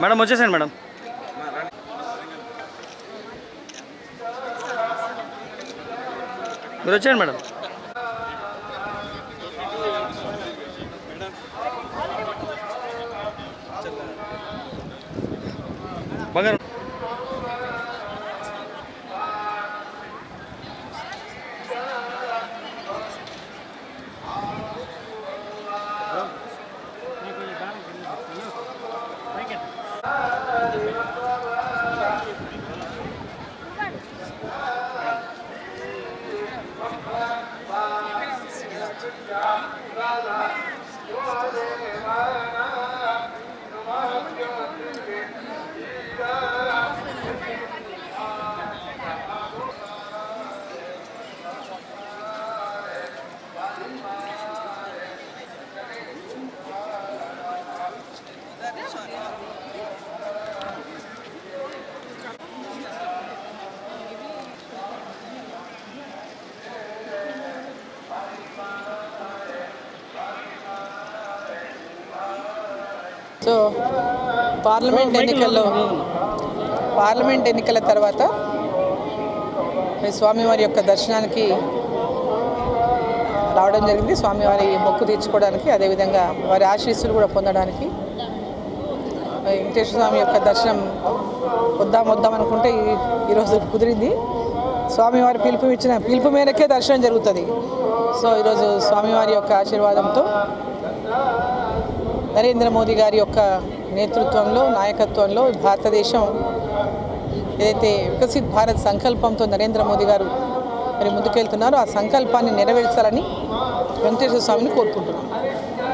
Madam వచ్చేసాను madam. మీరు వచ్చేయండి మేడం. Bakalım. సో పార్లమెంట్ ఎన్నికల్లో పార్లమెంట్ ఎన్నికల తర్వాత స్వామివారి యొక్క దర్శనానికి రావడం జరిగింది. స్వామివారి మొక్కు తీర్చుకోవడానికి అదేవిధంగా వారి ఆశీస్సులు కూడా పొందడానికి. వెంకటేశ్వర స్వామి యొక్క దర్శనం వద్దాం వద్దాం అనుకుంటే ఈ- ఈరోజు కుదిరింది. స్వామివారి పిలుపు ఇచ్చిన పిలుపు మేరకే దర్శనం జరుగుతుంది. సో ఈరోజు స్వామివారి యొక్క ఆశీర్వాదంతో నరేంద్ర మోదీ గారి యొక్క నేతృత్వంలో నాయకత్వంలో భారతదేశం ఏదైతే వికసిత్ భారత్ సంకల్పంతో నరేంద్ర మోదీ గారు మరి ముందుకెళ్తున్నారో ఆ సంకల్పాన్ని నెరవేర్చాలని వెంకటేశ్వర స్వామిని కోరుకుంటున్నాను